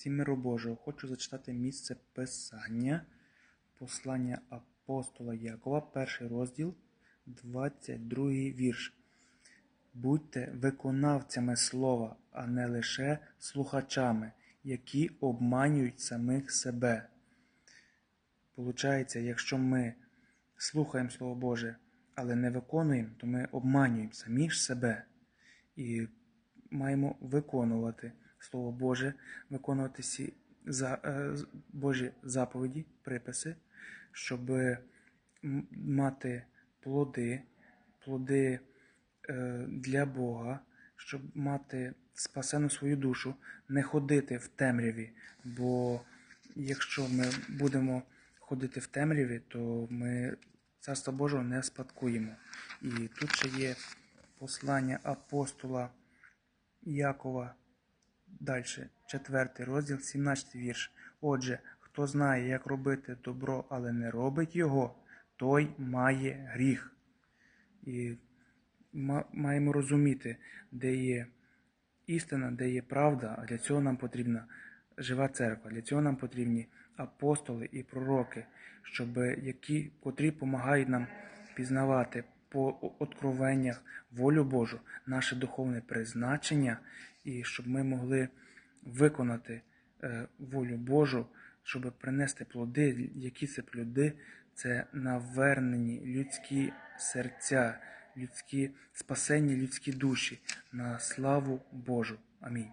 всім миру Божого. Хочу зачитати місце Писання, послання апостола Якова, перший розділ, 22 вірш. Будьте виконавцями слова, а не лише слухачами, які обманюють самих себе. Получається, якщо ми слухаємо Слово Боже, але не виконуємо, то ми обманюємо самі ж себе. І маємо виконувати Слово Боже, виконувати всі за, е, Божі заповіді, приписи, щоб мати плоди, плоди е, для Бога, щоб мати спасену свою душу, не ходити в темряві. Бо якщо ми будемо ходити в темряві, то ми Царства Божого не спадкуємо. І тут ще є послання апостола Якова. Далі, четвертий розділ, 17 вірш. Отже, хто знає, як робити добро, але не робить його, той має гріх. І ма- маємо розуміти, де є істина, де є правда, а для цього нам потрібна жива церква, для цього нам потрібні апостоли і пророки, щоб які, котрі допомагають нам пізнавати по откровеннях волю Божу, наше духовне призначення, і щоб ми могли виконати е, волю Божу, щоб принести плоди, які це плоди, це навернені людські серця, людські спасені людські душі на славу Божу. Амінь.